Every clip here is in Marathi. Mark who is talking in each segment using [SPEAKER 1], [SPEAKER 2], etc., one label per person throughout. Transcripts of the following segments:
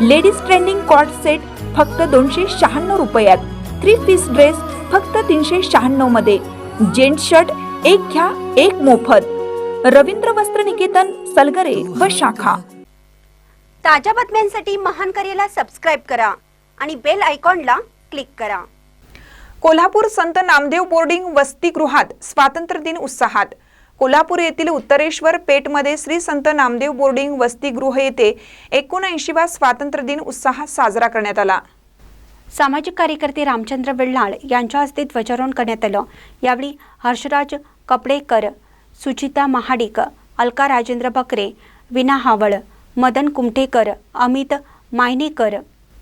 [SPEAKER 1] लेडीज ट्रेंडिंग कॉट सेट फक्त दोनशे शहाण्णव रुपयात. थ्री पीस ड्रेस फक्त तीनशे शहाण्णवमध्ये. जेंट शर्ट एक घ्या एक मोफत. रवींद्र वस्त्र निकेतन सलगरे व शाखा.
[SPEAKER 2] ताज्या बातम्यांसाठी महान करेला सबस्क्राईब करा आणि बेल आयकॉनला क्लिक करा.
[SPEAKER 3] कोल्हापूर संत नामदेव बोर्डिंग वसतिगृहात स्वातंत्र्य दिन उत्साहात. कोल्हापूर येथील उत्तरेश्वर पेठमध्ये श्री संत नामदेव बोर्डिंग वसतिगृह येथे एकोणऐंशीवा स्वातंत्र्य दिन उत्साहात साजरा करण्यात आला.
[SPEAKER 2] सामाजिक कार्यकर्ते रामचंद्र बिल्लाळ यांच्या हस्ते ध्वजारोहण करण्यात आलं. यावेळी हर्षराज कपडेकर सुचिता महाडिक अलका राजेंद्र बकरे विना हावळ मदन कुमठेकर अमित मायनेकर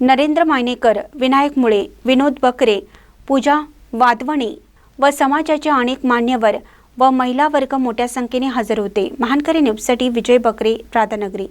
[SPEAKER 2] नरेंद्र मायनेकर विनायक मुळे विनोद बकरे पूजा वाधवणे व समाजाचे अनेक मान्यवर व महिला वर्ग मोठ्या संख्येने हजर होते. महानकरी न्यूजसाठी विजय बकरे राधानगरी.